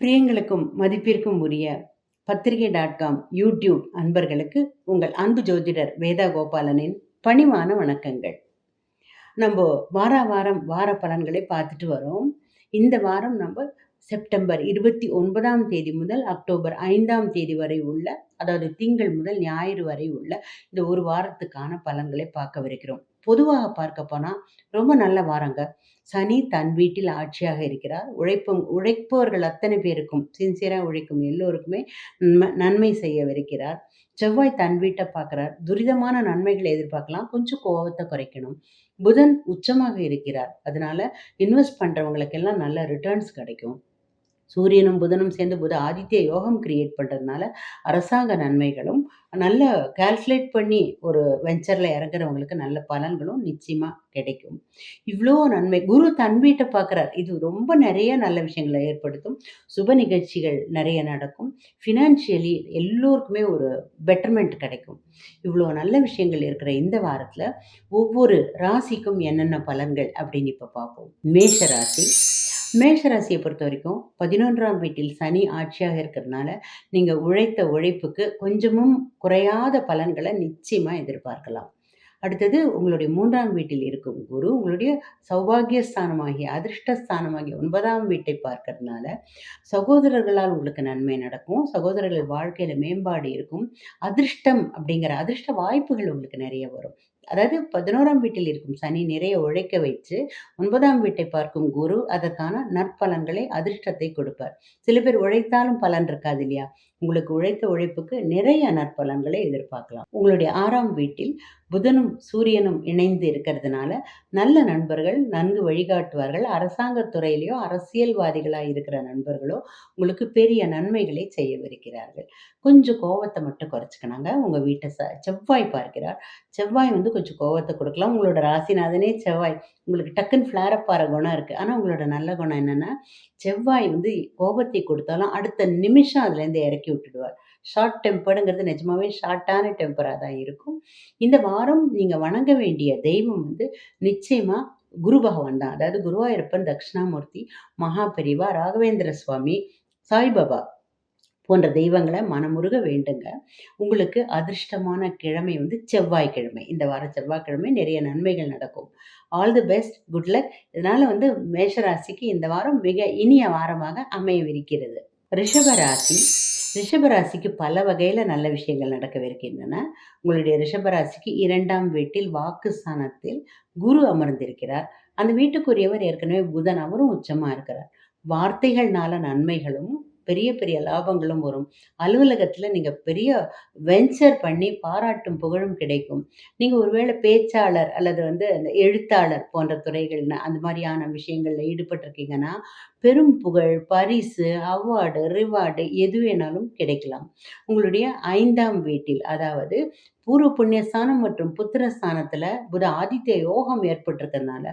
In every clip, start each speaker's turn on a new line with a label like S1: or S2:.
S1: பிரியங்களுக்கும் மதிப்பிற்கும் உரிய பத்திரிகை டாட் காம் யூடியூப் அன்பர்களுக்கு உங்கள் அன்பு ஜோதிடர் வேதா கோபாலனின் பணிவான வணக்கங்கள். நம்ம வார வாரம் வார பலன்களை பார்த்துட்டு வரோம். இந்த வாரம் நம்ம செப்டம்பர் இருபத்தி ஒன்பதாம் தேதி முதல் அக்டோபர் ஐந்தாம் தேதி வரை உள்ள அதாவது திங்கள் முதல் ஞாயிறு வரை உள்ள இந்த ஒரு வாரத்துக்கான பலன்களை பார்க்கவிருக்கிறோம். பொதுவாக பார்க்க போனால் ரொம்ப நல்ல வாரங்க. சனி தன் வீட்டில் ஆட்சியாக இருக்கிறார். உழைப்பும் உழைப்பவர்கள் அத்தனை பேருக்கும் சின்சியராக உழைக்கும் எல்லோருக்குமே நன்மை நன்மை செய்யவிருக்கிறார். செவ்வாய் தன் வீட்டை பார்க்குறார். துரிதமான நன்மைகளை எதிர்பார்க்கலாம். கொஞ்சம் கோபத்தை குறைக்கணும். புதன் உச்சமாக இருக்கிறார். அதனால இன்வெஸ்ட் பண்ணுறவங்களுக்கெல்லாம் நல்ல ரிட்டர்ன்ஸ் கிடைக்கும். சூரியனும் புதனும் சேர்ந்து புத ஆதித்ய யோகம் கிரியேட் பண்ணுறதுனால அரசாங்க நன்மைகளும் நல்ல கால்குலேட் பண்ணி ஒரு வெஞ்சரில் இறங்குறவங்களுக்கு நல்ல பலன்களும் நிச்சயமாக கிடைக்கும். இவ்வளோ நன்மை குரு தன் வீட்டை பார்க்குறார். இது ரொம்ப நிறைய நல்ல விஷயங்களை ஏற்படுத்தும். சுப நிகழ்ச்சிகள் நிறைய நடக்கும். ஃபினான்ஷியலி எல்லோருக்குமே ஒரு பெட்டர்மெண்ட் கிடைக்கும். இவ்வளோ நல்ல விஷயங்கள் இருக்கிற இந்த வாரத்தில் ஒவ்வொரு ராசிக்கும் என்னென்ன பலன்கள் அப்படின்னு இப்போ பார்ப்போம். மேஷ ராசி மேஷராசியை பொறுத்த வரைக்கும் பதினொன்றாம் வீட்டில் சனி ஆட்சியாக இருக்கிறதுனால நீங்கள் உழைத்த உழைப்புக்கு கொஞ்சமும் குறையாத பலன்களை நிச்சயமாக எதிர்பார்க்கலாம். அடுத்தது உங்களுடைய மூன்றாம் வீட்டில் இருக்கும் குரு உங்களுடைய சௌபாகியஸ்தானமாகிய அதிர்ஷ்டஸ்தானமாகிய ஒன்பதாம் வீட்டை பார்க்கறதுனால சகோதரர்களால் உங்களுக்கு நன்மை நடக்கும். சகோதரர்கள் வாழ்க்கையில் மேம்பாடு இருக்கும். அதிர்ஷ்டம் அப்படிங்கிற அதிர்ஷ்ட வாய்ப்புகள் உங்களுக்கு நிறைய வரும். அதாவது பதினோராம் வீட்டில் இருக்கும் சனி நிறைய உழைக்க வைத்து ஒன்பதாம் வீட்டை பார்க்கும் குரு அதற்கான நற்பலன்களை அதிர்ஷ்டத்தை கொடுப்பார். சில பேர் உழைத்தாலும் பலன் இருக்காது இல்லையா? உங்களுக்கு உழைத்த உழைப்புக்கு நிறைய நற்பலன்களை எதிர்பார்க்கலாம். உங்களுடைய ஆறாம் வீட்டில் புதனும் சூரியனும் இணைந்து இருக்கிறதுனால நல்ல நண்பர்கள் நன்கு வழிகாட்டுவார்கள். அரசாங்க துறையிலையோ அரசியல்வாதிகளாக இருக்கிற நண்பர்களோ உங்களுக்கு பெரிய நன்மைகளை செய்யவிருக்கிறார்கள். கொஞ்சம் கோவத்தை மட்டும் குறைச்சிக்கணாங்க. உங்கள் வீட்டை ச செவ்வாய் பார்க்கிறார். செவ்வாய் வந்து கொஞ்சம் கோவத்தை கொடுக்கலாம். உங்களோட ராசிநாதனே செவ்வாய். உங்களுக்கு டக்குன்னு ஃப்ளாரப் ஆகிற குணம் இருக்குது ஆனால் உங்களோட நல்ல குணம் என்னென்னா செவ்வாய் வந்து கோபத்தை கொடுத்தாலும் அடுத்த நிமிஷம் அதுலேருந்து இறக்கி விட்டுடுவார். ஷார்ட் டெம்பர்டுங்கிறது நிஜமாவே ஷார்ட்டான டெம்பராக தான் இருக்கும். இந்த வாரம் நீங்கள் வணங்க வேண்டிய தெய்வம் வந்து நிச்சயமாக குரு பகவான் தான். அதாவது குருவாயூரப்பன் தட்சிணாமூர்த்தி மகாபெரிவா ராகவேந்திர சுவாமி சாய்பாபா போன்ற தெய்வங்களை மனமுருக வேண்டுங்க. உங்களுக்கு அதிர்ஷ்டமான கிழமை வந்து செவ்வாய்க்கிழமை. இந்த வாரம் செவ்வாய்க்கிழமை நிறைய நன்மைகள் நடக்கும். All the best good luck இதனால் வந்து மேஷராசிக்கு இந்த வாரம் மிக இனிய வாரமாக அமையவிருக்கிறது. ரிஷபராசி ரிஷபராசிக்கு பல வகையில் நல்ல விஷயங்கள் நடக்கவிருக்கின்றன உங்களுடைய ரிஷபராசிக்கு இரண்டாம் வீட்டில் வாக்கு ஸ்தானத்தில் குரு அமர்ந்திருக்கிறார். அந்த வீட்டுக்குரியவர் ஏற்கனவே புதன் அவரும் உச்சமாக இருக்கிறார். வார்த்தைகள்னால நன்மைகளும் பெரிய பெரிய லாபங்களும் வரும். அலுவலகத்தில் நீங்கள் பெரிய வெஞ்சர் பண்ணி பாராட்டும் புகழும் கிடைக்கும். நீங்கள் ஒருவேளை பேச்சாளர் அல்லது வந்து அந்த எழுத்தாளர் போன்ற துறைகள் அந்த மாதிரியான விஷயங்களில் ஈடுபட்டிருக்கீங்கன்னா பெரும் புகழ் பரிசு அவார்டு ரிவார்டு எது வேணாலும் கிடைக்கலாம். உங்களுடைய ஐந்தாம் வீட்டில் அதாவது பூர்வ புண்ணியஸ்தானம் மற்றும் புத்திரஸ்தானத்தில் புத ஆதித்ய யோகம் ஏற்பட்டிருக்கிறதுனால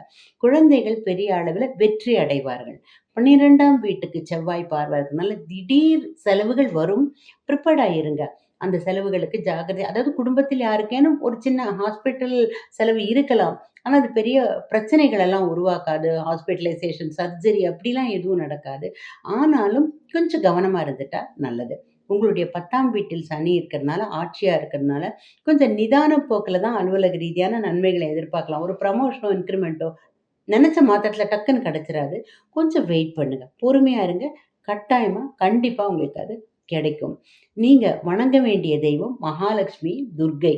S1: குழந்தைகள் பெரிய அளவில் வெற்றி அடைவார்கள். பன்னிரெண்டாம் வீட்டுக்கு செவ்வாய் பார்வை இருக்கிறதுனால திடீர் செலவுகள் வரும். ப்ரிப்பேர்டாக இருங்க. அந்த செலவுகளுக்கு ஜாகிரதை அதாவது குடும்பத்தில் யாருக்கேனும் ஒரு சின்ன ஹாஸ்பிட்டல் செலவு இருக்கலாம். ஆனால் அது பெரிய பிரச்சனைகள் எல்லாம் உருவாக்காது. ஹாஸ்பிட்டலைசேஷன் சர்ஜரி அப்படிலாம் எதுவும் நடக்காது. ஆனாலும் கொஞ்சம் கவனமாக இருந்துட்டா நல்லது. உங்களுடைய பத்தாம் வீட்டில் சனி இருக்கிறதுனால ஆட்சியாக இருக்கிறதுனால கொஞ்சம் நிதான போக்கில் தான் அலுவலக ரீதியான நன்மைகளை எதிர்பார்க்கலாம். ஒரு ப்ரமோஷனோ இன்க்ரிமெண்ட்டோ நினச்ச மாத்திரத்தில் டக்குன்னு கிடச்சிடாது கொஞ்சம் வெயிட் பண்ணுங்கள் பொறுமையாக இருங்க. கட்டாயமாக கண்டிப்பாக உங்களுக்கு அது கிடைக்கும். நீங்கள் வணங்க வேண்டிய தெய்வம் மகாலட்சுமி துர்கை.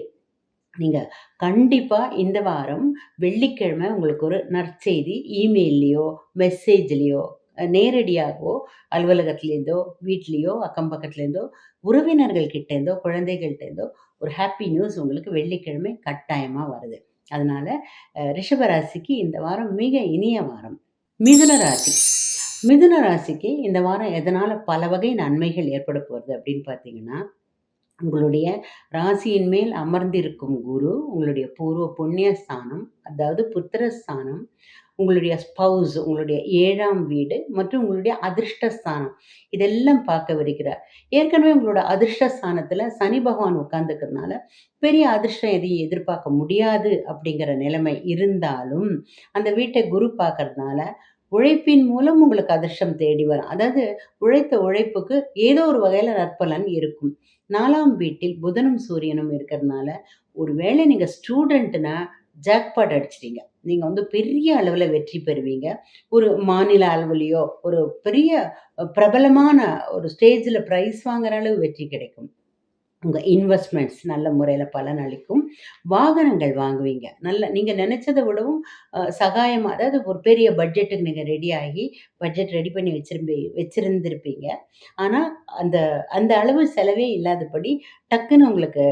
S1: நீங்கள் கண்டிப்பாக இந்த வாரம் வெள்ளிக்கிழமை உங்களுக்கு ஒரு நற்செய்தி இமெயில்லையோ மெசேஜ்லேயோ நேரடியாகவோ அலுவலகத்துலேருந்தோ வீட்லேயோ அக்கம் பக்கத்துலேருந்தோ உறவினர்கள்கிட்டேருந்தோ குழந்தைகள்கிட்டேருந்தோ ஒரு ஹாப்பி நியூஸ் உங்களுக்கு வெள்ளிக்கிழமை கட்டாயமாக வருது. அதனால் ரிஷபராசிக்கு இந்த வாரம் மிக இனிய வாரம். மிதுன ராசி. மிதுன ராசிக்கு இந்த வாரம் எதனால் பல வகை நன்மைகள் ஏற்பட போகிறது அப்படின்னு பார்த்தீங்கன்னா உங்களுடைய ராசியின் மேல் அமர்ந்திருக்கும் குரு உங்களுடைய பூர்வ புண்ணிய ஸ்தானம் அதாவது புத்திரஸ்தானம் உங்களுடைய ஸ்பவுஸ் உங்களுடைய ஏழாம் வீடு மற்றும் உங்களுடைய அதிர்ஷ்டஸ்தானம் இதெல்லாம் பார்க்க வருகிறார் ஏற்கனவே உங்களோட அதிர்ஷ்டஸ்தானத்தில் சனி பகவான் உட்காந்துக்கிறதுனால பெரிய அதிர்ஷ்டம் எதையும் எதிர்பார்க்க முடியாது அப்படிங்கிற நிலைமை இருந்தாலும் அந்த வீட்டை குரு பார்க்கறதுனால உழைப்பின் மூலம் உங்களுக்கு அதிர்ஷ்டம் தேடி வரும். அதாவது உழைத்த உழைப்புக்கு ஏதோ ஒரு வகையில் நற்பலன் இருக்கும். நாலாம் வீட்டில் புதனும், சூரியனும் இருக்கிறதுனால, ஒரு வேளை ஸ்டூடெண்ட்டுனா ஜாக்பாட் அடிச்சிட்டீங்க. நீங்க வந்து பெரிய அளவுல வெற்றி பெறுவீங்க. ஒரு மாநில அளவுலேயோ ஒரு பெரிய பிரபலமான ஒரு ஸ்டேஜில் ப்ரைஸ் வாங்குற அளவு வெற்றி கிடைக்கும். உங்கள் இன்வெஸ்ட்மெண்ட்ஸ் நல்ல முறையில பலனளிக்கும். வாகனங்கள் வாங்குவீங்க. நல்ல நீங்கள் நினச்சதை விடவும் சகாயமாக அதாவது ஒரு பெரிய பட்ஜெட்டுக்கு நீங்கள் ரெடி ஆகி, பட்ஜெட் ரெடி பண்ணி வச்சிரும்பி வச்சிருந்திருப்பீங்க. ஆனால் அந்த அந்த அளவு செலவே இல்லாதபடி டக்குன்னு உங்களுக்கு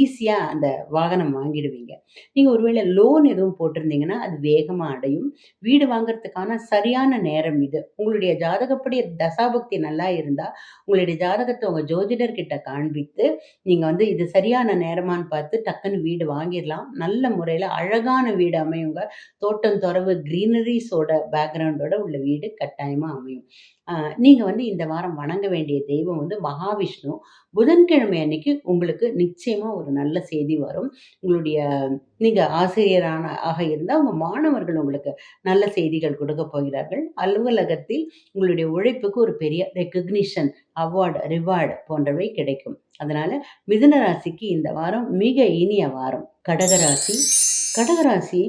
S1: ஈஸியாக அந்த வாகனம் வாங்கிடுவீங்க. நீங்கள் ஒருவேளை லோன் எதுவும் போட்டிருந்தீங்கன்னா, அது வேகமாக அடையும். வீடு வாங்குறதுக்கான சரியான நேரம் இது. உங்களுடைய ஜாதகப்படி தசாபக்தி நல்லா இருந்தால் உங்களுடைய ஜாதகத்தை உங்கள் ஜோதிடர்கிட்ட காண்பித்து, நீங்கள் வந்து இது சரியான நேரமான்னு பார்த்து டக்குன்னு வீடு வாங்கிடலாம் நல்ல முறையில் அழகான வீடு அமையுங்க. தோட்டம், துறவு க்ரீனரிஸோட பேக்ரவுண்டோட உள்ள வீடு கட்டாயமாக அமையும். நீங்கள் வந்து இந்த வாரம் வணங்க வேண்டிய தெய்வம் வந்து மகாவிஷ்ணு. புதன்கிழமை அன்னைக்கு உங்களுக்கு நிச்சயமாக ஒரு நல்ல செய்தி வரும். உங்களுடைய நீங்கள் ஆசிரியரான ஆக இருந்தால் உங்கள் மாணவர்கள் உங்களுக்கு நல்ல செய்திகள் கொடுக்க போகிறார்கள். அலுவலகத்தில் உங்களுடைய உழைப்புக்கு ஒரு பெரிய ரெக்கக்னிஷன் அவார்டு ரிவார்டு போன்றவை கிடைக்கும். அதனால் மிதுன ராசிக்கு இந்த வாரம் மிக இனிய வாரம். கடகராசி கடகராசி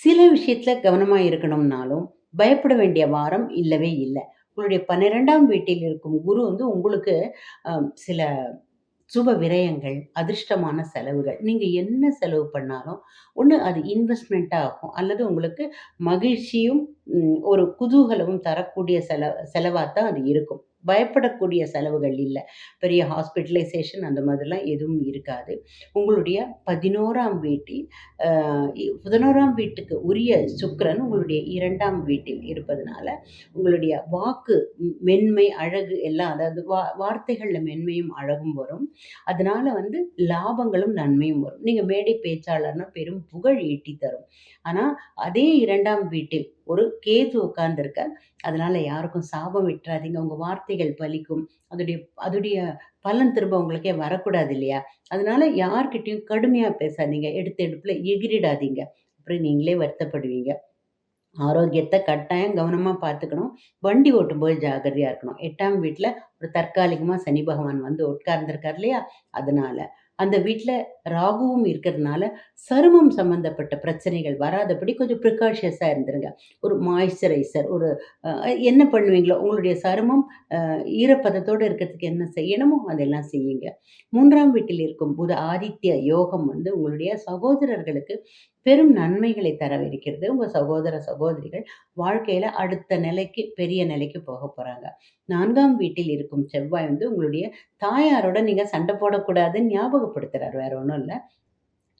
S1: சில விஷயத்தில் கவனமாக இருக்கணும்னாலும், பயப்பட வேண்டிய வாரம் இல்லவே இல்லை உங்களுடைய 12ஆம் வீட்டில் இருக்கும் குரு வந்து உங்களுக்கு சில சுப விரயங்கள், அதிர்ஷ்டமான செலவுகள். நீங்கள் என்ன செலவு பண்ணாலும், ஒன்று அது இன்வெஸ்ட்மெண்ட்டாக ஆகும். அல்லது உங்களுக்கு மகிழ்ச்சியும், ஒரு குதூகலமும் தரக்கூடிய செல செலவாக தான் அது இருக்கும். பயப்படக்கூடிய செலவுகள் இல்லை பெரிய ஹாஸ்பிட்டலைசேஷன் அந்த மாதிரிலாம் எதுவும் இருக்காது. உங்களுடைய 11ஆம் வீட்டில் பதினோராம் இ 11ஆம் வீட்டுக்கு உரிய சுக்கரன் உங்களுடைய இரண்டாம் வீட்டில் இருப்பதனால, உங்களுடைய வாக்கு மென்மை, அழகு எல்லாம் அதாவது வா வார்த்தைகளில் மென்மையும், அழகும் வரும். அதனால் வந்து லாபங்களும், நன்மையும் வரும். நீங்கள் மேடை பேச்சாளர்னா பெரும் புகழ் ஈட்டி தரும். ஆனால் அதே இரண்டாம் வீட்டில் ஒரு கேது உட்கார்ந்துருக்க அதனால யாருக்கும் சாபம் விட்டுறாதீங்க உங்க வார்த்தைகள் பலிக்கும். அதோடைய அதோடைய பலன் திரும்ப உங்களுக்கே வரக்கூடாது இல்லையா? அதனால யார்கிட்டையும் கடுமையா பேசாதீங்க. எடுத்த எடுப்புல எகிறிடாதீங்க. அப்புறம் நீங்களே வருத்தப்படுவீங்க. ஆரோக்கியத்தை கட்டாயம் கவனமாக பார்த்துக்கணும். வண்டி ஓட்டும்போது ஜாகிரதையாக இருக்கணும். எட்டாம் வீட்டில் ஒரு தற்காலிகமாக சனி பகவான் வந்து உட்கார்ந்துருக்கார் இல்லையா? அதனால. அந்த வீட்டில் ராகுவும் இருக்கிறதுனால, சருமம் சம்மந்தப்பட்ட பிரச்சனைகள் வராதபடி கொஞ்சம் ப்ரிகாஷியஸாக இருந்துருங்க. ஒரு மாய்ஸ்சரைசர் ஒரு என்ன பண்ணுவீங்களோ, உங்களுடைய சருமம் ஈரப்பதத்தோடு இருக்கிறதுக்கு என்ன செய்யணுமோ, அதெல்லாம் செய்யுங்க. மூன்றாம் வீட்டில் இருக்கும் புத ஆதித்ய யோகம் வந்து உங்களுடைய சகோதரர்களுக்கு பெரும் நன்மைகளை தரவிருக்கிறது. உங்கள் சகோதர, சகோதரிகள் வாழ்க்கையில் அடுத்த நிலைக்கு, பெரிய நிலைக்கு போக போகிறாங்க நான்காம் வீட்டில் இருக்கும் செவ்வாய் வந்து உங்களுடைய தாயாரோட நீங்கள் சண்டை போடக்கூடாதுன்னு ஞாபகப்படுத்துகிறார் வேற ஒன்றும் இல்லை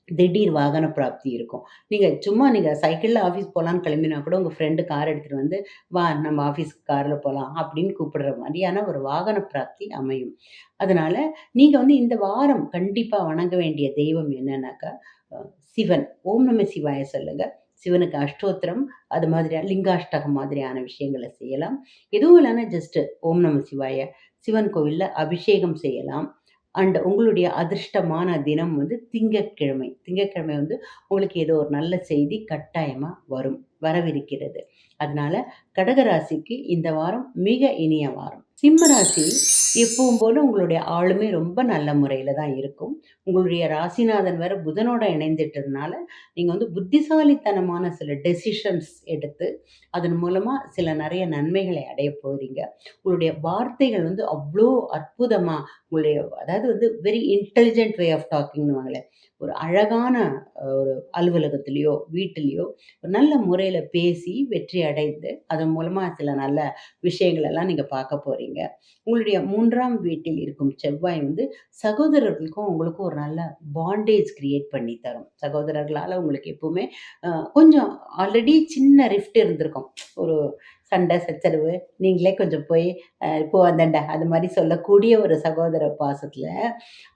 S1: திடீர் வாகன பிராப்தி இருக்கும். நீங்கள் சும்மா நீங்கள் சைக்கிளில் ஆஃபீஸ் போகலான்னு கிளம்பினா கூட, உங்கள் ஃப்ரெண்டு கார் எடுத்துகிட்டு வந்து, "வா நம்ம ஆஃபீஸ்க்கு காரில் போகலாம் அப்படின்னு கூப்பிடுற மாதிரியான ஒரு வாகன பிராப்தி அமையும். அதனால் நீங்கள் வந்து இந்த வாரம் கண்டிப்பாக வணங்க வேண்டிய தெய்வம் என்னன்னாக்கா, சிவன். ஓம் நம சிவாய சொல்லுங்கள் சிவனுக்கு அஷ்டோத்திரம், அது மாதிரியான லிங்காஷ்டகம் மாதிரியான விஷயங்களை செய்யலாம். எதுவும் இல்லைன்னா ஜஸ்ட்டு ஓம் நம சிவாய, சிவன் கோவில்ல அபிஷேகம் செய்யலாம். அண்ட் உங்களுடைய அதிர்ஷ்டமான தினம் வந்து திங்கக்கிழமை திங்கட்கிழமை வந்து உங்களுக்கு ஏதோ ஒரு நல்ல செய்தி கட்டாயமாக வரும். வரவிருக்கிறது. அதனால கடகராசிக்கு இந்த வாரம் மிக இனிய வாரம். சிம்மராசி எப்பவும் போல உங்களுடைய ஆளுமை ரொம்ப நல்ல முறையில தான் இருக்கும். உங்களுடைய ராசிநாதன் வேற புதனோட இணைந்துட்டதுனால, நீங்க வந்து புத்திசாலித்தனமான சில டெசிஷன்ஸ் எடுத்து, அதன் மூலமா சில நிறைய நன்மைகளை அடைய போறீங்க. உங்களுடைய வார்த்தைகள் வந்து அவ்வளோ அற்புதமாக உங்களுடைய அதாவது வந்து வெரி இன்டெலிஜென்ட் வே ஆஃப் டாக்கிங்ன்னுவாங்களே, ஒரு அழகான ஒரு அலுவலகத்திலயோ, வீட்டிலையோ ஒரு நல்ல முறையில் பேசி வெற்றி அடைந்து, அதன் மூலமாக சில நல்ல விஷயங்களெல்லாம் நீங்கள் பார்க்க போகிறீங்க உங்களுடைய மூன்றாம் வீட்டில் இருக்கும் செவ்வாய் வந்து சகோதரர்களுக்கும் உங்களுக்கும் ஒரு நல்ல பாண்டேஜ் கிரியேட் பண்ணி தரும். சகோதரர்களால் உங்களுக்கு எப்பவுமே கொஞ்சம் ஆல்ரெடி சின்ன ரிஃப்ட் இருந்திருக்கும். ஒரு சண்டை, சச்சரவு நீங்களே கொஞ்சம் போய் இப்போ "போ அது மாதிரி சொல்லக்கூடிய ஒரு சகோதர பாசத்தில்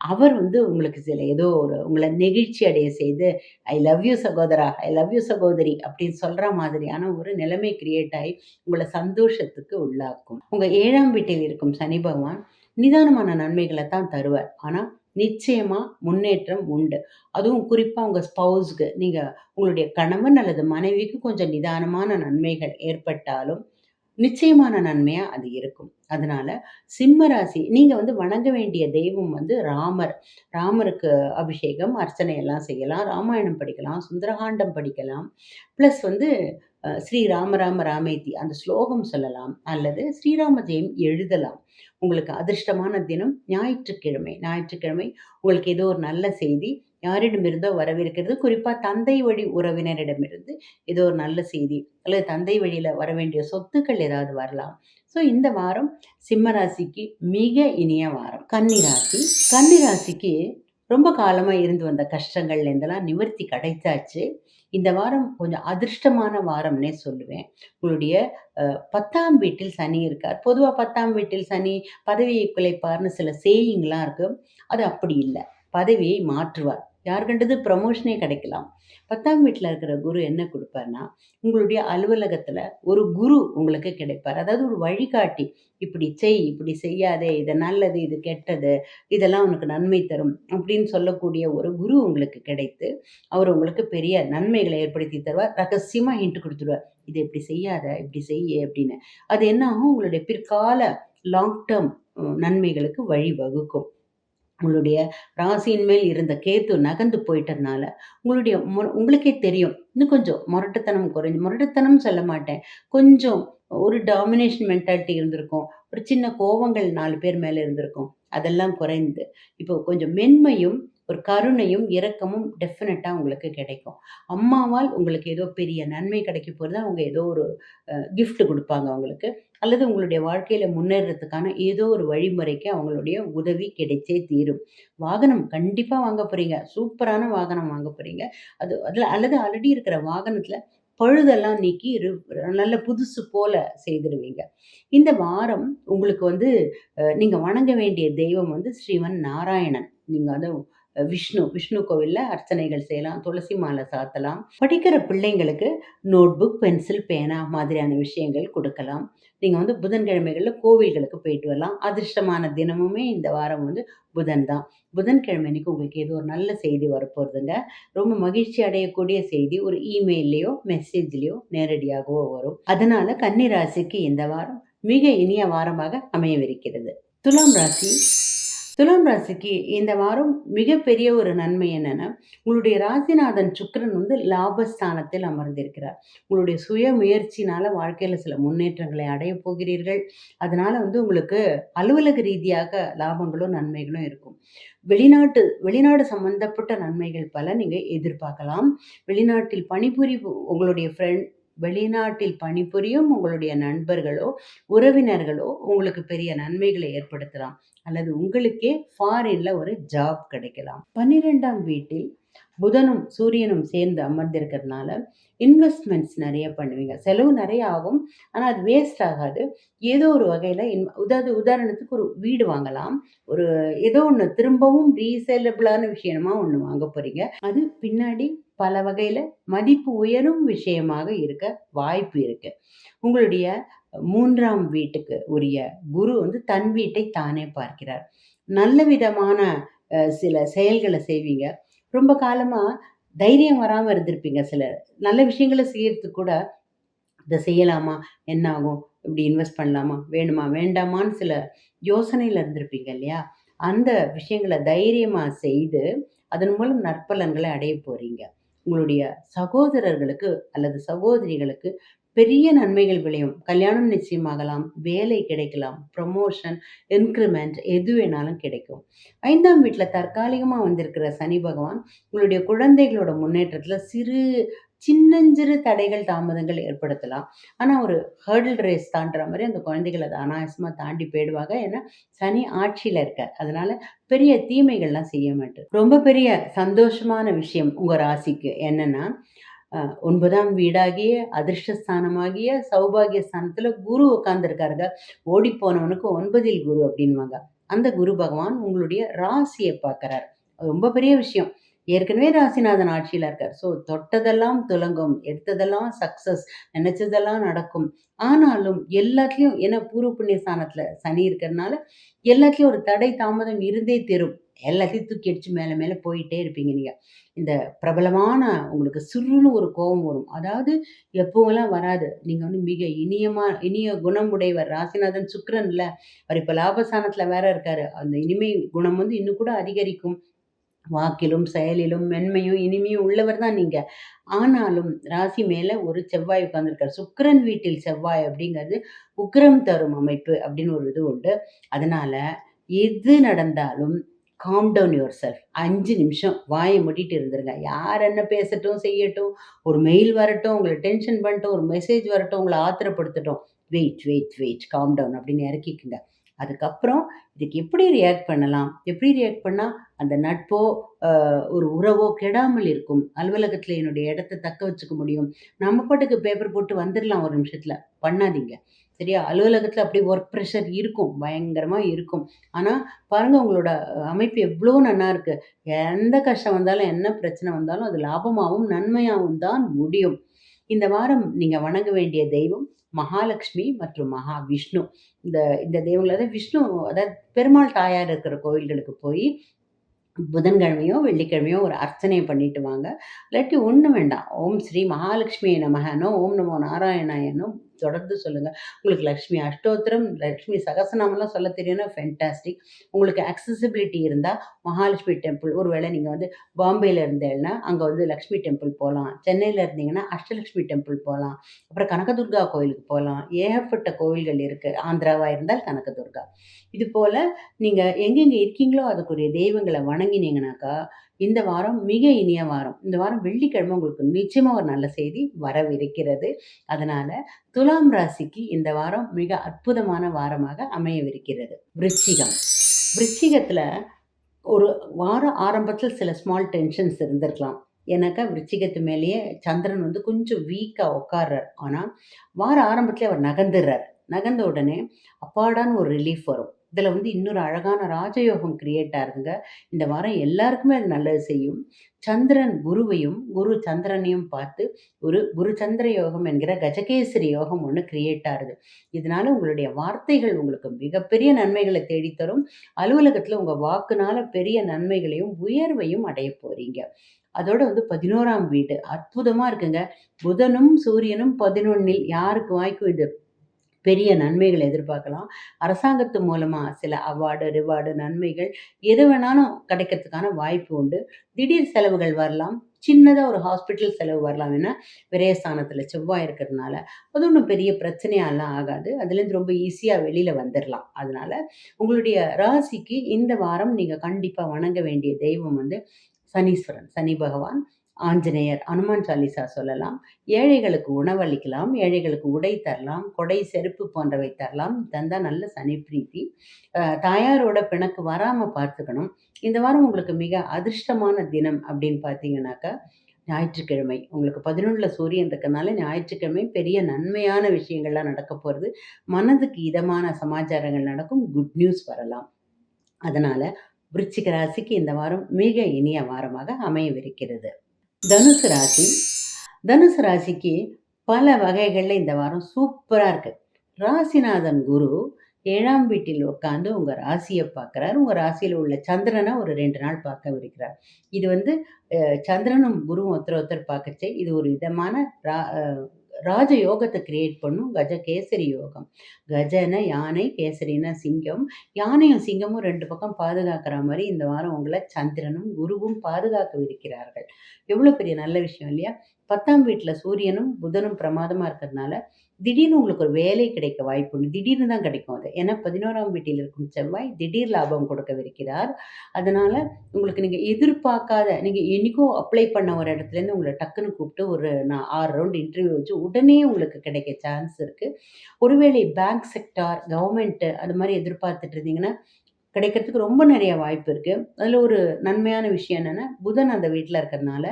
S1: அவர் வந்து உங்களுக்கு சில ஏதோ ஒரு உங்களை நெகிழ்ச்சி அடைய செய்து, "ஐ லவ் யூ சகோதரா, ஐ லவ் யூ சகோதரி" அப்படின்னு சொல்கிற மாதிரியான ஒரு நிலைமை கிரியேட் ஆகி உங்களை சந்தோஷத்துக்கு உள்ளாக்கும். உங்கள் ஏழாம் வீட்டில் இருக்கும் சனி பகவான் நிதானமான நன்மைகளை தான் தருவார். ஆனால் நிச்சயமாக முன்னேற்றம் உண்டு. அதுவும் குறிப்பாக உங்கள் ஸ்பௌஸ்க்கு நீங்கள் உங்களுடைய கணவன் அல்லது மனைவிக்கு கொஞ்சம் நிதானமான நன்மைகள் ஏற்பட்டாலும், நிச்சயமான நன்மையாக அது இருக்கும். அதனால சிம்ம ராசி நீங்கள் வந்து வணங்க வேண்டிய தெய்வம் வந்து ராமர். ராமருக்கு அபிஷேகம், அர்ச்சனை எல்லாம் செய்யலாம். ராமாயணம் படிக்கலாம், சுந்தரகாண்டம் படிக்கலாம். ப்ளஸ் வந்து ஸ்ரீ ராம ராம ராமேதி அந்த ஸ்லோகம் சொல்லலாம். அல்லது ஸ்ரீராம ஜெயம் எழுதலாம். உங்களுக்கு அதிர்ஷ்டமான தினம் ஞாயிற்றுக்கிழமை. ஞாயிற்றுக்கிழமை உங்களுக்கு ஏதோ ஒரு நல்ல செய்தி யாரிடமிருந்தோ வரவிருக்கிறது. குறிப்பாக தந்தை வழி உறவினரிடமிருந்து ஏதோ ஒரு நல்ல செய்தி, அல்லது தந்தை வழியில் வர வேண்டிய சொத்துக்கள் ஏதாவது வரலாம். ஸோ இந்த வாரம் சிம்மராசிக்கு மிக இனிய வாரம். கன்னிராசி கன்னிராசிக்கு ரொம்ப காலமாக இருந்து வந்த கஷ்டங்கள்லேருந்தெல்லாம் நிவர்த்தி கிடைச்சாச்சு. இந்த வாரம் கொஞ்சம் அதிர்ஷ்டமான வாரம்னே சொல்லுவேன். உங்களுடைய பத்தாம் வீட்டில் சனி இருக்கார். பொதுவாக பத்தாம் வீட்டில் சனி பதவியை குலைப்பார்னு சில சேயிங்லாம் இருக்கு. அது அப்படி இல்லை பதவியை மாற்றுவார். யார் கண்டது ப்ரமோஷனே கிடைக்கலாம். பத்தாம் வீட்டில் இருக்கிற குரு என்ன கொடுப்பார்னா உங்களுடைய அலுவலகத்தில் ஒரு குரு உங்களுக்கு கிடைப்பார். அதாவது ஒரு வழிகாட்டி. இப்படி செய், இப்படி செய்யாதே, இது நல்லது, இது கெட்டது, இதெல்லாம் உனக்கு நன்மை தரும் அப்படின்னு சொல்லக்கூடிய ஒரு குரு உங்களுக்கு கிடைத்து, அவர் உங்களுக்கு பெரிய நன்மைகளை ஏற்படுத்தி தருவார். ரகசியமாக ஹிண்ட் கொடுத்துருவார் இதை இப்படி செய்யாத, இப்படி செய்ய அப்படின்னு. அது என்ன ஆகும் உங்களுடைய பிற்கால லாங் டேர்ம் நன்மைகளுக்கு வழிவகுக்கும். உங்களுடைய ராசியின் மேல் இருந்த கேத்து நகர்ந்து போயிட்டதுனால, உங்களுடைய உங்களுக்கே தெரியும். இன்னும் கொஞ்சம் முரட்டுத்தனம் குறைஞ்சு முரட்டுத்தனம் சொல்ல மாட்டேன். கொஞ்சம் ஒரு டாமினேஷன் மென்டாலிட்டி இருந்திருக்கும். ஒரு சின்ன கோவங்கள் நாலு பேர் மேலே இருந்திருக்கும். அதெல்லாம் குறைந்து, இப்போ கொஞ்சம் மென்மையும், ஒரு கருணையும், இரக்கமும் டெஃபினட்டாக உங்களுக்கு கிடைக்கும். அம்மாவால் உங்களுக்கு ஏதோ பெரிய நன்மை கிடைக்க போகிறது அவங்க ஏதோ ஒரு கிஃப்ட் கொடுப்பாங்க அவங்களுக்கு அல்லது உங்களுடைய வாழ்க்கையில முன்னேறதுக்கான ஏதோ ஒரு வழிமுறைக்கு அவங்களுடைய உதவி கிடைச்சே தீரும். வாகனம் கண்டிப்பா வாங்க போறீங்க. சூப்பரான வாகனம் வாங்க போறீங்க. அது அதுல அல்லது ஆல்ரெடி இருக்கிற வாகனத்தில் பழுதெல்லாம் நீக்கி ரு நல்ல புதுசு போல செய்திருவீங்க இந்த வாரம் உங்களுக்கு வந்து நீங்கள் நீங்க வணங்க வேண்டிய தெய்வம் வந்து ஸ்ரீவன் நாராயணன். நீங்க வந்து விஷ்ணு விஷ்ணு கோவிலில் அர்ச்சனைகள் செய்யலாம். துளசி மாலை சாத்தலாம். படிக்கிற பிள்ளைங்களுக்கு நோட்புக், பென்சில், பேனா மாதிரியான விஷயங்கள் கொடுக்கலாம் நீங்கள் வந்து புதன்கிழமைகளில் கோவில்களுக்கு போயிட்டு வரலாம். அதிர்ஷ்டமான தினமுமே இந்த வாரம் வந்து புதன் தான். புதன்கிழமை அன்னைக்கு உங்களுக்கு ஏதோ ஒரு நல்ல செய்தி வரப்போறதுங்க. ரொம்ப மகிழ்ச்சி அடையக்கூடிய செய்தி ஒரு இமெயிலையோ மெசேஜ்லேயோ நேரடியாகவோ வரும். அதனால கன்னி ராசிக்கு இந்த வாரம் மிக இனிய வாரமாக அமையவிருக்கிறது. துலாம் ராசி துலாம் ராசிக்கு இந்த வாரம் மிகப்பெரிய ஒரு நன்மை என்னென்னா உங்களுடைய ராசிநாதன் சுக்கிரன் வந்து லாபஸ்தானத்தில் அமர்ந்திருக்கிறார். உங்களுடைய சுய முயற்சினால் வாழ்க்கையில் சில முன்னேற்றங்களை அடையப் போகிறீர்கள். அதனால் வந்து உங்களுக்கு அலுவலக ரீதியாக லாபங்களும், நன்மைகளும் இருக்கும். வெளிநாட்டு வெளிநாடு சம்பந்தப்பட்ட நன்மைகள் பல நீங்கள் எதிர்பார்க்கலாம். வெளிநாட்டில் பணிபுரி உங்களுடைய ஃப்ரெண்ட் வெளிநாட்டில் பணிபுரியும் உங்களுடைய நண்பர்களோ, உறவினர்களோ உங்களுக்கு பெரிய நன்மைகளை ஏற்படுத்தலாம். அல்லது உங்களுக்கே ஃபாரின்ல ஒரு ஜாப் கிடைக்கலாம். 12ஆம் வீட்டில் புதனும், சூரியனும் சேர்ந்து அமர்ந்திருக்கிறதுனால, இன்வெஸ்ட்மெண்ட்ஸ் நிறைய பண்ணுவீங்க. செலவு நிறைய ஆகும். ஆனால் அது வேஸ்ட் ஆகாது. ஏதோ ஒரு வகையில் இன் உதாவது உதாரணத்துக்கு ஒரு வீடு வாங்கலாம். ஒரு ஏதோ ஒன்று திரும்பவும் ரீசேலபிளான விஷயமா ஒன்று வாங்க போகிறீங்க அது பின்னாடி பல வகையில் மதிப்பு உயரும் விஷயமாக இருக்க வாய்ப்பு இருக்கு. உங்களுடைய மூன்றாம் வீட்டுக்கு உரிய குரு வந்து தன் வீட்டை தானே பார்க்கிறார். நல்ல விதமான சில செயல்களை செய்வீங்க. ரொம்ப காலமாக தைரியம் வராமல் இருந்திருப்பீங்க சிலர். நல்ல விஷயங்கள செய்யறதுக்கு கூட, இதை செய்யலாமா? என்ன ஆகும்? இப்படி இன்வெஸ்ட் பண்ணலாமா? வேணுமா? வேண்டாமான்னு சில யோசனையில் இருந்திருப்பீங்க இல்லையா? அந்த விஷயங்கள தைரியமாக செய்து, அதன் மூலம் நற்பலன்களை அடைய போகிறீங்க உங்களுடைய சகோதரர்களுக்கு அல்லது சகோதரிகளுக்கு பெரிய நன்மைகள் விளையும். கல்யாணம் நிச்சயமாகலாம். வேலை கிடைக்கலாம். ப்ரமோஷன், இன்க்ரிமெண்ட் எது வேணாலும் கிடைக்கும். ஐந்தாம் வீட்டில் தற்காலிகமாக வந்திருக்கிற சனி பகவான், உங்களுடைய குழந்தைகளோட முன்னேற்றத்தில் சிறு சின்னஞ்சிறு தடைகள், தாமதங்கள் ஏற்படுத்தலாம். ஆனா ஒரு ஹர்டில் ரேஸ் தாண்டுற மாதிரி அந்த குழந்தைகள் அதை அனாயசமாக தாண்டி போயிடுவாங்க. ஏன்னா, சனி ஆட்சியில இருக்கார். அதனால பெரிய தீமைகள்லாம் செய்ய மாட்டேன் ரொம்ப பெரிய சந்தோஷமான விஷயம் உங்க ராசிக்கு என்னன்னா, ஒன்பதாம் வீடாகிய, அதிர்ஷ்டஸ்தானமாகிய, சௌபாகிய ஸ்தானத்தில் குரு உட்காந்துருக்காருங்க ஓடி போனவனுக்கு ஒன்பதில் குரு அப்படின்வாங்க அந்த குரு பகவான் உங்களுடைய ராசியை பார்க்குறாரு அது ரொம்ப பெரிய விஷயம். ஏற்கனவே ராசிநாதன் ஆட்சியில இருக்கார். ஸோ தொட்டதெல்லாம் துலங்கும். எடுத்ததெல்லாம் சக்சஸ். நினச்சதெல்லாம் நடக்கும். ஆனாலும் எல்லாத்துலேயும் ஏன்னா பூர்வ புண்ணிய ஸ்தானத்தில் சனி இருக்கிறதுனால, எல்லாத்துலேயும் ஒரு தடை, தாமதம் இருந்தே தரும் எல்லாத்தையும் தூக்கி அடிச்சு மேலே மேலே போயிட்டே இருப்பீங்க நீங்கள் இந்த பிரபலமான உங்களுக்கு சுருன்னு ஒரு கோபம் வரும் அதாவது எப்போவெல்லாம் வராது நீங்கள் வந்து மிக இனியமா இனிய குணமுடையவர் ராசிநாதன் சுக்கிரன் இல்லை அவர் இப்போ லாபஸ்தானத்தில் வேற இருக்காரு அந்த இனிமை குணம் வந்து இன்னும் கூட அதிகரிக்கும் வாக்கிலும் செயலிலும் மென்மையும் இனிமையும் உள்ளவர் தான் நீங்க. ஆனாலும் ராசி மேல ஒரு செவ்வாய் உட்கார்ந்துருக்காரு. சுக்கிரன் வீட்டில் செவ்வாய் அப்படிங்கிறது உக்ரம் தரும் அமைப்பு அப்படின்னு ஒரு இது உண்டு. அதனால எது நடந்தாலும் காம் டவுன் யுவர் செல்ஃப் அஞ்சு நிமிஷம் வாயை மூடிட்டு இருந்துருங்க. யார் என்ன பேசட்டும் செய்யட்டும் ஒரு மெயில் வரட்டும் உங்களை டென்ஷன் பண்ணட்டும் ஒரு மெசேஜ் வரட்டும் உங்களை ஆத்திரப்படுத்தட்டும். Wait wait wait calm down அப்படின்னு இறக்கிக்குங்க. அதுக்கப்புறம் இதுக்கு எப்படி ரியாக்ட் பண்ணலாம்? எப்படி ரியாக்ட் பண்ணால் அந்த நட்போ ஒரு உறவோ கெடாமல் இருக்கும். அலுவலகத்தில் என்னுடைய இடத்த தக்க வச்சுக்க முடியும். நம்ம பாட்டுக்கு பேப்பர் போட்டு வந்துடலாம் ஒரு நிமிஷத்தில். பண்ணாதீங்க. சரியா? அலுவலகத்தில் அப்படி ஒர்க் ப்ரெஷர் இருக்கும். பயங்கரமாக இருக்கும். ஆனால் பாருங்கள் உங்களோட அமைப்பு எவ்வளோ நல்லா இருக்குது எந்த கஷ்டம் வந்தாலும் என்ன பிரச்சனை வந்தாலும் அது லாபமாகவும் நன்மையாகவும் தான் முடியும். இந்த வாரம் நீங்கள் வணங்க வேண்டிய தெய்வம் மகாலட்சுமி மற்றும் மகாவிஷ்ணு. இந்த இந்த தெய்வங்கள் அதாவது விஷ்ணு அதாவது பெருமாள் தாயார் இருக்கிற கோயில்களுக்கு போய் புதன்கிழமையோ வெள்ளிக்கிழமையோ ஒரு அர்ச்சனை பண்ணிட்டு வாங்க. இல்லாட்டி ஒன்றும் வேண்டாம். ஓம் ஸ்ரீ மகாலட்சுமி நமகனோ ஓம் நமோ நாராயணாயனோ தொடர்ந்து சொல்லுங்கள் உங்களுக்கு லக்ஷ்மி அஷ்டோத்திரம் லக்ஷ்மி சகசநாமெல்லாம் சொல்ல தெரியும்னா ஃபென்டாஸ்டிக் உங்களுக்கு அக்சசிபிலிட்டி இருந்தால் மகாலட்சுமி டெம்பிள் ஒருவேளை நீங்கள் வந்து பாம்பேயில் இருந்தேன்னா அங்கே வந்து லக்ஷ்மி டெம்பிள் போகலாம் சென்னையில் இருந்தீங்கன்னா அஷ்டலக்ஷ்மி டெம்பிள் போகலாம் அப்புறம் கனகதுர்கா கோயிலுக்கு போகலாம் ஏகப்பட்ட கோயில்கள் இருக்குது ஆந்திராவாக இருந்தால் கனகதுர்கா. இது போல் நீங்கள் எங்கெங்கே இருக்கீங்களோ அதுக்குரிய தெய்வங்களை வணங்கினீங்கனாக்கா இந்த வாரம் மிக இனிய வாரம். இந்த வாரம் வெள்ளிக்கிழமை உங்களுக்கு நிச்சயமாக ஒரு நல்ல செய்தி வரவிருக்கிறது. அதனால் துலாம் ராசிக்கு இந்த வாரம் மிக அற்புதமான வாரமாக அமையவிருக்கிறது. விருச்சிகம். விருச்சிகத்தில் ஒரு வார ஆரம்பத்தில் சில ஸ்மால் டென்ஷன்ஸ் இருந்திருக்கலாம். ஏன்னாக்கா விருச்சிகத்து மேலேயே சந்திரன் வந்து கொஞ்சம் வீக்காக உட்கார்றார். ஆனால் வார ஆரம்பத்தில் அவர் நகர்ந்துடுறார். நகர்ந்த உடனே அப்பாடான்னு ஒரு ரிலீஃப் வரும். இதில் வந்து இன்னொரு அழகான ராஜயோகம் கிரியேட் ஆகுதுங்க. இந்த வாரம் எல்லாருக்குமே அது நல்லது செய்யும். சந்திரன் குருவையும் குரு சந்திரனையும் பார்த்து ஒரு குரு சந்திர யோகம் என்கிற கஜகேசரி யோகம் ஒன்று கிரியேட் ஆகுது. இதனால உங்களுடைய வார்த்தைகள் உங்களுக்கு மிகப்பெரிய நன்மைகளை தேடித்தரும். அலுவலகத்தில் உங்கள் வாக்குனால பெரிய நன்மைகளையும் உயர்வையும் அடைய போறீங்க. அதோட வந்து பதினோராம் வீடு. அற்புதமாக இருக்குங்க. புதனும் சூரியனும் பதினொன்னில் யாருக்கு வாய்க்கும் இது பெரிய நன்மைகளை எதிர்பார்க்கலாம். அரசாங்கத்து மூலமாக சில அவார்டு ரிவார்டு நன்மைகள் எது வேணாலும் கிடைக்கிறதுக்கான வாய்ப்பு உண்டு. திடீர் செலவுகள் வரலாம். சின்னதாக ஒரு ஹாஸ்பிட்டல் செலவு வரலாம் ஏன்னா விரயஸ்தானத்தில் செவ்வாய் இருக்கிறதுனால. அது ஒன்றும் பெரிய பிரச்சனையாலாம் ஆகாது. அதுலேருந்து ரொம்ப ஈஸியாக வெளியில் வந்துடலாம் அதனால் உங்களுடைய ராசிக்கு இந்த வாரம் நீங்கள் கண்டிப்பாக வணங்க வேண்டிய தெய்வம் வந்து சனீஸ்வரன். சனி பகவான். ஆஞ்சநேயர் அனுமான் சாலிசா சொல்லலாம். ஏழைகளுக்கு உணவளிக்கலாம் ஏழைகளுக்கு உடை தரலாம் கொடை செருப்பு போன்றவை தரலாம். தந்தா நல்ல சனி பிரீத்தி. தாயாரோட பிணக்கு வராமல் பார்த்துக்கணும். இந்த வாரம் உங்களுக்கு மிக அதிர்ஷ்டமான தினம் அப்படின்னு பார்த்தீங்கன்னாக்கா ஞாயிற்றுக்கிழமை. உங்களுக்கு பதினொன்றில் சூரியன் இருக்கனால ஞாயிற்றுக்கிழமை பெரிய நன்மையான விஷயங்கள்லாம் நடக்க போகிறது மனதுக்கு இதமான சமாச்சாரங்கள் நடக்கும். குட் நியூஸ் வரலாம். அதனால் விருச்சிக ராசிக்கு இந்த வாரம் மிக இனிய வாரமாக அமையவிருக்கிறது. தனுசு ராசி. தனுசு ராசிக்கு பல வகைகளில் இந்த வாரம் சூப்பராக இருக்குது ராசிநாதன் குரு ஏழாம் வீட்டில் உட்காந்து உங்கள் ராசியை பார்க்குறாரு உங்கள் ராசியில் உள்ள சந்திரனை ஒரு ரெண்டு நாள் பார்க்க விருக்கிறார் இது வந்து சந்திரனும் குருவும் ஒருத்தர் ஒருத்தர் பார்க்கச்சே இது ஒரு விதமான ரா ராஜ யோகத்தை கிரியேட் பண்ணும் கஜ கேசரி யோகம். கஜன யானை கேசரினா சிங்கம். யானையும் சிங்கமும் ரெண்டு பக்கம் பாதுகாக்கிற மாதிரி இந்த வாரம் உங்களை சந்திரனும் குருவும் பாதுகாக்கவிருக்கிறார்கள். எவ்வளோ பெரிய நல்ல விஷயம் இல்லையா? பத்தாம் வீட்டில் சூரியனும் புதனும் பிரமாதமாக இருக்கிறதுனால திடீர்னு உங்களுக்கு ஒரு வேலை கிடைக்க வாய்ப்பு உண்டு. திடீர்னு தான் கிடைக்கும் அது. ஏன்னா பதினோராம் வீட்டில் இருக்கும் செவ்வாய் திடீர் லாபம் கொடுக்கவிருக்கிறார். அதனால் உங்களுக்கு நீங்கள் எதிர்பார்க்காத நீங்கள் என்றைக்கோ அப்ளை பண்ண ஒரு இடத்துலேருந்து உங்களை டக்குன்னு கூப்பிட்டு ஒரு நான் ஆறு ரவுண்ட் இன்டர்வியூ வச்சு உடனே உங்களுக்கு கிடைக்க சான்ஸ் இருக்குது ஒருவேளை பேங்க் செக்டார் கவர்மெண்ட்டு அது மாதிரி எதிர்பார்த்துட்டு இருந்தீங்கன்னா கிடைக்கிறதுக்கு ரொம்ப நிறைய வாய்ப்பு இருக்குது அதில் ஒரு நன்மையான விஷயம் என்னென்னா புதன் அந்த வீட்டில் இருக்கிறதுனால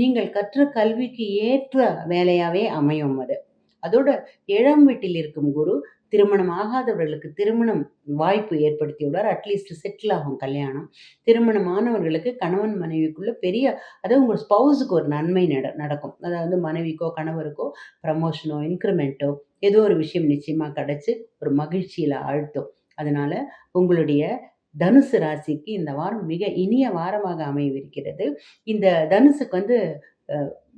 S1: நீங்கள் கற்ற கல்விக்கு ஏற்ற வேலையாகவே அமையும் அது. அதோட ஏழாம் வீட்டில் இருக்கும் குரு திருமணம் ஆகாதவர்களுக்கு திருமணம் வாய்ப்பு ஏற்படுத்தி விடுவார். அட்லீஸ்ட் செட்டில் ஆகும் கல்யாணம். திருமணமானவர்களுக்கு கணவன் மனைவிக்குள்ளே பெரிய அதாவது உங்கள் ஸ்பௌஸுக்கு ஒரு நன்மை நட நடக்கும். அதாவது மனைவிக்கோ கணவருக்கோ ப்ரமோஷனோ இன்க்ரிமெண்ட்டோ ஏதோ ஒரு விஷயம் நிச்சயமாக கிடச்சி ஒரு மகிழ்ச்சியில் ஆழ்த்தும். அதனால் உங்களுடைய தனுசு ராசிக்கு இந்த வாரம் மிக இனிய வாரமாக அமையவிருக்கிறது. இந்த தனுசுக்கு வந்து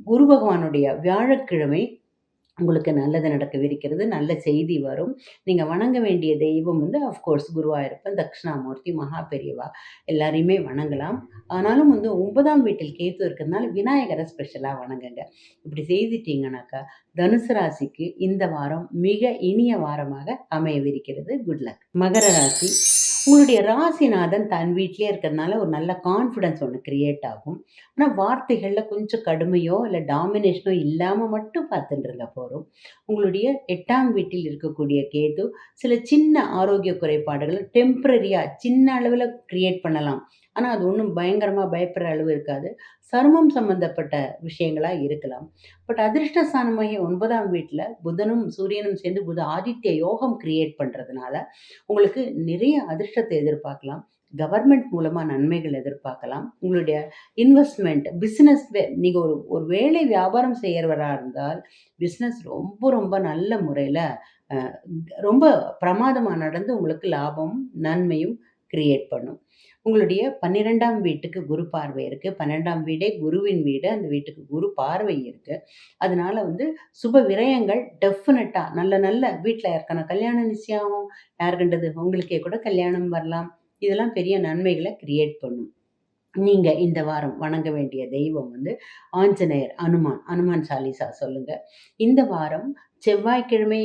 S1: குரு பகவானுடைய வியாழக்கிழமை உங்களுக்கு நல்லது நடக்கவிருக்கிறது. நல்ல செய்தி வரும். நீங்கள் வணங்க வேண்டிய தெய்வம் வந்து ஆஃப்கோர்ஸ் குருவாயூரப்பன், தட்சிணாமூர்த்தி, மகா பெரியவா எல்லாரையுமே வணங்கலாம். ஆனாலும் வந்து ஒன்பதாம் வீட்டில் கேத்து இருக்கிறதுனால விநாயகரை ஸ்பெஷலாக வணங்குங்க. இப்படி செய்துட்டீங்கனாக்கா, தனுசு ராசிக்கு இந்த வாரம் மிக இனிய வாரமாக அமையவிருக்கிறது. Good luck. மகர ராசி உங்களுடைய ராசிநாதன் தன் வீட்டிலேயே இருக்கிறதுனால ஒரு நல்ல கான்ஃபிடன்ஸ் ஒன்று கிரியேட் ஆகும். ஆனால் வார்த்தைகளில் கொஞ்சம் கடுமையோ, இல்லை டாமினேஷனோ இல்லாமல் மட்டும் பார்த்துன்ருங்க போகிறோம் உங்களுடைய எட்டாம் வீட்டில் இருக்கக்கூடிய கேது சில சின்ன ஆரோக்கிய குறைபாடுகள் டெம்பரரியாக சின்ன அளவில் க்ரியேட் பண்ணலாம். ஆனால் அது ஒன்றும் பயங்கரமாக பயப்படுற அளவு இருக்காது. சருமம் சம்மந்தப்பட்ட விஷயங்களா இருக்கலாம். பட் அதிர்ஷ்டஸ்தானமாகிய ஒன்பதாம் வீட்டில் புதனும், சூரியனும் சேர்ந்து புத ஆதித்ய யோகம் கிரியேட் பண்ணுறதுனால உங்களுக்கு நிறைய அதிர்ஷ்டத்தை எதிர்பார்க்கலாம். கவர்மெண்ட் மூலமாக நன்மைகள் எதிர்பார்க்கலாம். உங்களுடைய இன்வெஸ்ட்மெண்ட் பிஸ்னஸ் வே ஒரு ஒரு வேலை வியாபாரம் செய்கிறவராக இருந்தால், பிஸ்னஸ் ரொம்ப ரொம்ப நல்ல முறையில் ரொம்ப பிரமாதமாக நடந்து உங்களுக்கு லாபமும், நன்மையும் கிரியேட் பண்ணும். உங்களுடைய 12ஆம் வீட்டுக்கு குரு பார்வை இருக்குது பன்னிரெண்டாம் வீடே குருவின் வீடு. அந்த வீட்டுக்கு குரு பார்வை இருக்குது அதனால வந்து சுப விரயங்கள் டெஃபினட்டாக நல்ல நல்ல வீட்டில் யாருக்கான கல்யாணம் நிச்சயம் யாருக்குன்றது உங்களுக்கே கூட கல்யாணம் வரலாம். இதெல்லாம் பெரிய நன்மைகளை கிரியேட் பண்ணும். நீங்கள் இந்த வாரம் வணங்க வேண்டிய தெய்வம் வந்து ஆஞ்சநேயர், அனுமான். அனுமான் சாலிசா சொல்லுங்கள் இந்த வாரம் செவ்வாய்க்கிழமை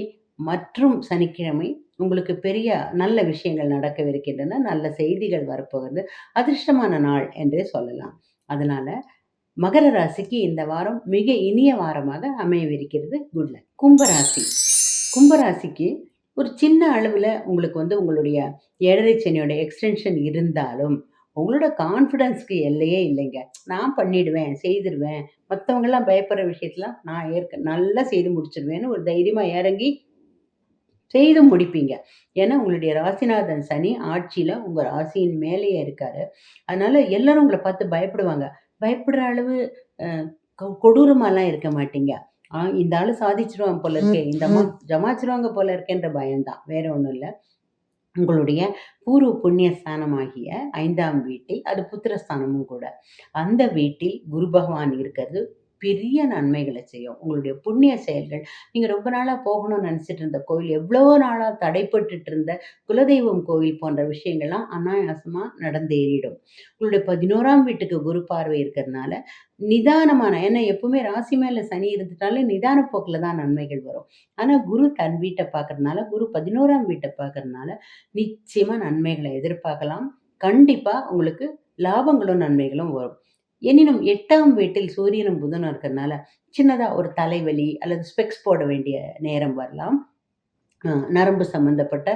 S1: மற்றும் சனிக்கிழமை உங்களுக்கு பெரிய நல்ல விஷயங்கள் நடக்கவிருக்கின்றன. நல்ல செய்திகள் வரப்போகிறது. அதிர்ஷ்டமான நாள் என்றே சொல்லலாம். அதனால மகர ராசிக்கு இந்த வாரம் மிக இனிய வாரமாக அமையவிருக்கிறது. குட்ல கும்பராசி கும்பராசிக்கு ஒரு சின்ன அளவில் உங்களுக்கு வந்து உங்களுடைய ஏழரை சனியோட எக்ஸ்டென்ஷன் இருந்தாலும், உங்களோட கான்ஃபிடென்ஸ்க்கு எல்லையே இல்லைங்க. நான் பண்ணிடுவேன், செய்திருவேன் மற்றவங்கெல்லாம் பயப்படுற விஷயத்தெலாம் நான் ஏற்க நல்லா செய்து முடிச்சிடுவேன்னு ஒரு தைரியமாக இறங்கி செய்து முடிப்பீங்க. ஏன்னா, உங்களுடைய ராசிநாதன் சனி ஆட்சியில உங்க ராசியின் மேலேயே இருக்காரு. அதனால எல்லாரும் உங்கள பார்த்து பயப்படுவாங்க. பயப்படுற அளவு கொடூரமாலாம் இருக்க மாட்டீங்க. ஆ இந்த ஆளு சாதிச்சுருவான் போல இருக்கே, இந்த அம்மா ஜமாச்சிருவாங்க போல இருக்கேன்ற பயம் தான். வேற ஒண்ணும் இல்ல. உங்களுடைய பூர்வ புண்ணிய ஸ்தானமாகிய 5ஆம் வீட்டில் அது புத்திரஸ்தானமும் கூட. அந்த வீட்டில் குரு பகவான் இருக்கிறது பெரிய நன்மைகளை செய்யும். உங்களுடைய புண்ணிய செயல்கள் நீங்கள் ரொம்ப நாளாக போகணும்னு நினச்சிட்டு இருந்த கோயில், எவ்வளோ நாளாக தடைப்பட்டுட்டு இருந்த குலதெய்வம் கோயில் போன்ற விஷயங்கள்லாம் அனாயாசமாக நடந்தேறிடும். உங்களுடைய 11ஆம் வீட்டுக்கு குரு பார்வை இருக்கிறதுனால, நிதானமான ஏன்னா எப்பவுமே ராசி மேலே சனி இருந்துட்டாலே நிதான போக்கில் தான் நன்மைகள் வரும். ஆனால் குரு தன் வீட்டை பார்க்கறதுனால, குரு பதினோராம் வீட்டை பார்க்கறதுனால, நிச்சயமாக நன்மைகளை எதிர்பார்க்கலாம். கண்டிப்பாக உங்களுக்கு லாபங்களும், நன்மைகளும் வரும். எனினும் 8ஆம் வீட்டில் சூரியனும், புதனும் இருக்கிறதுனால, சின்னதா ஒரு தலைவலி அல்லது ஸ்பெக்ஸ் போட வேண்டிய நேரம் வரலாம். நரம்பு சம்மந்தப்பட்ட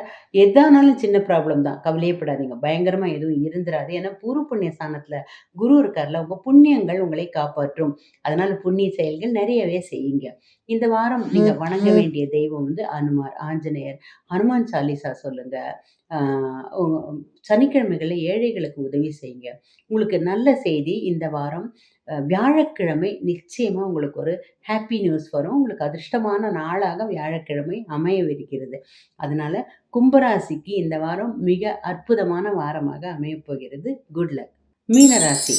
S1: எதானாலும் சின்ன ப்ராப்ளம் தான். கவலையே படாதீங்க. பயங்கரமா எதுவும் இருந்துராது. ஏன்னா பூர்வ புண்ணிய ஸ்தானத்துல குரு இருக்கார்ல, உங்க புண்ணியங்கள் உங்களை காப்பாற்றும். அதனால புண்ணிய செயல்கள் நெறையவே செய்யுங்க. இந்த வாரம் நீங்க வணங்க வேண்டிய தெய்வம் வந்து அனுமார், ஆஞ்சநேயர். ஹனுமான் சாலிசா சொல்லுங்க. சனிக்கிழமைகளில் ஏழைகளுக்கு உதவி செய்யுங்க. உங்களுக்கு நல்ல செய்தி இந்த வாரம் வியாழக்கிழமை நிச்சயமாக உங்களுக்கு ஒரு ஹாப்பி நியூஸ் வரும். உங்களுக்கு அதிர்ஷ்டமான நாளாக வியாழக்கிழமை அமையவிருக்கிறது. அதனால கும்பராசிக்கு இந்த வாரம் மிக அற்புதமான வாரமாக அமையப்போகிறது. Good luck. மீனராசி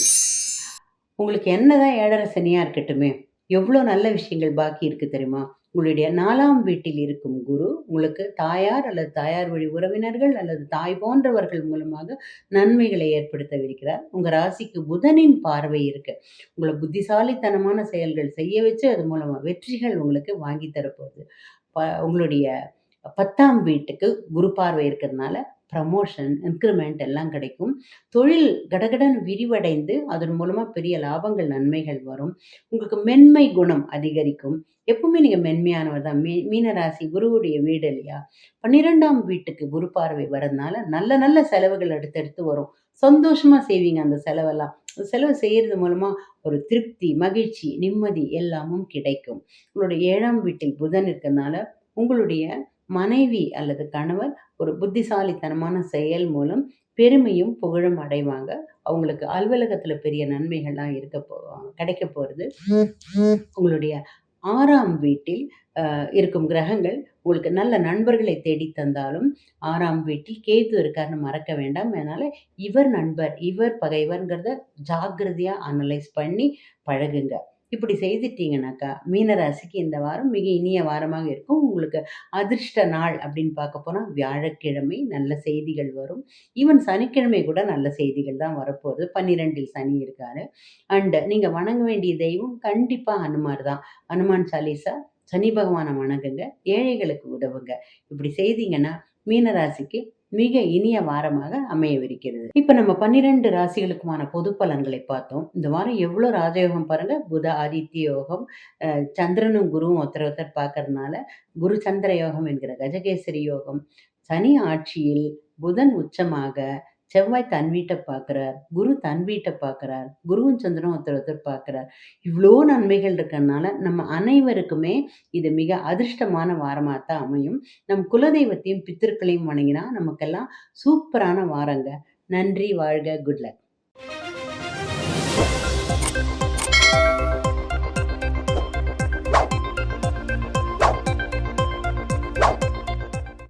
S1: உங்களுக்கு என்னதான் ஏழரை சனியாக இருக்கட்டுமே, எவ்வளோ நல்ல விஷயங்கள் பாக்கி இருக்குது தெரியுமா? உங்களுடைய நாலாம் வீட்டில் இருக்கும் குரு, உங்களுக்கு தாயார் அல்லது தாயார் வழி உறவினர்கள் அல்லது தாய் போன்றவர்கள் மூலமாக நன்மைகளை ஏற்படுத்தவிருக்கிறார். உங்கள் ராசிக்கு புதனின் பார்வை இருக்கு. உங்களை புத்திசாலித்தனமான செயல்கள் செய்ய வச்சு, அது மூலமாக வெற்றிகள் உங்களுக்கு வாங்கி தரப்போகுது. ப உங்களுடைய 10ஆம் வீட்டுக்கு குரு பார்வை இருக்கிறதுனால, ப்ரமோஷன், இன்க்ரிமெண்ட் எல்லாம் கிடைக்கும். தொழில் கடகடன் விரிவடைந்து, அதன் மூலமாக பெரிய லாபங்கள், நன்மைகள் வரும். உங்களுக்கு மென்மை குணம் அதிகரிக்கும். எப்பவுமே நீங்கள் மென்மையானவர் தான். மீ மீனராசி குருவுடைய வீடு இல்லையா? 12ஆம் வீட்டுக்கு குரு பார்வை வரதுனால, நல்ல நல்ல செலவுகள் அடுத்தடுத்து வரும். சந்தோஷமாக செய்வீங்க அந்த செலவெல்லாம். செலவு செய்கிறது மூலமாக ஒரு திருப்தி, மகிழ்ச்சி, நிம்மதி எல்லாமும் கிடைக்கும். உங்களுடைய ஏழாம் வீட்டில் புதன் இருக்கிறதுனால, உங்களுடைய மனைவி அல்லது கணவர் ஒரு புத்திசாலித்தனமான செயல் மூலம் பெருமையும், புகழும் அடைவாங்க. அவங்களுக்கு அலுவலகத்தில் பெரிய நன்மைகள்லாம் இருக்க போ கிடைக்க போகிறது உங்களுடைய ஆறாம் வீட்டில் இருக்கும் கிரகங்கள் உங்களுக்கு நல்ல நண்பர்களை தேடி தந்தாலும் ஆறாம் வீட்டில் கேது இருக்காருன்னு மறக்க வேண்டாம். அதனால் இவர் நண்பர், இவர் பகைவர்ங்கிறத ஜாகிரதையாக அனலைஸ் பண்ணி பழகுங்க. இப்படி செய்துட்டீங்கனாக்கா, மீனராசிக்கு இந்த வாரம் மிக இனிய வாரமாக இருக்கும். உங்களுக்கு அதிர்ஷ்ட நாள் அப்படின்னு பார்க்க போனால் வியாழக்கிழமை நல்ல செய்திகள் வரும். ஈவன் சனிக்கிழமை கூட நல்ல செய்திகள் தான் வரப்போகுது. 12ல் சனி இருக்காரு. அண்டு நீங்கள் வணங்க வேண்டிய தெய்வம் கண்டிப்பாக ஹனுமார் தான். ஹனுமான் சாலீசா, சனி பகவானை வணங்குங்க. ஏழைகளுக்கு உதவுங்க. இப்படி செய்தீங்கன்னா, மீனராசிக்கு மிக இனிய வாரமாக அமையவிருக்கிறது. இப்ப நம்ம 12 ராசிகளுக்குமான பொது பலன்களை பார்த்தோம். இந்த வாரம் எவ்வளவு ராஜயோகம் பாருங்க. புத ஆதித்ய யோகம், சந்திரனும் குருவும் ஒருத்தர் ஒருத்தர் பார்க்கறதுனால, குரு சந்திர யோகம் என்கிற கஜகேசரி யோகம், சனி ஆட்சியில், புதன் உச்சமாக, செவ்வாய் தன் வீட்டை பார்க்குறார், குரு தன் வீட்டை பார்க்குறார், குருவும் சந்திரனும் ஒருத்தர் ஒருத்தர் பார்க்குறார். இவ்வளோ நன்மைகள் இருக்கிறதுனால நம்ம அனைவருக்குமே இது மிக அதிர்ஷ்டமான வாரமாக தான் அமையும். நம் குலதெய்வத்தையும், பித்திருக்களையும் வணங்கினா நமக்கெல்லாம் சூப்பரான வாரங்க. நன்றி, வாழ்க! Good luck!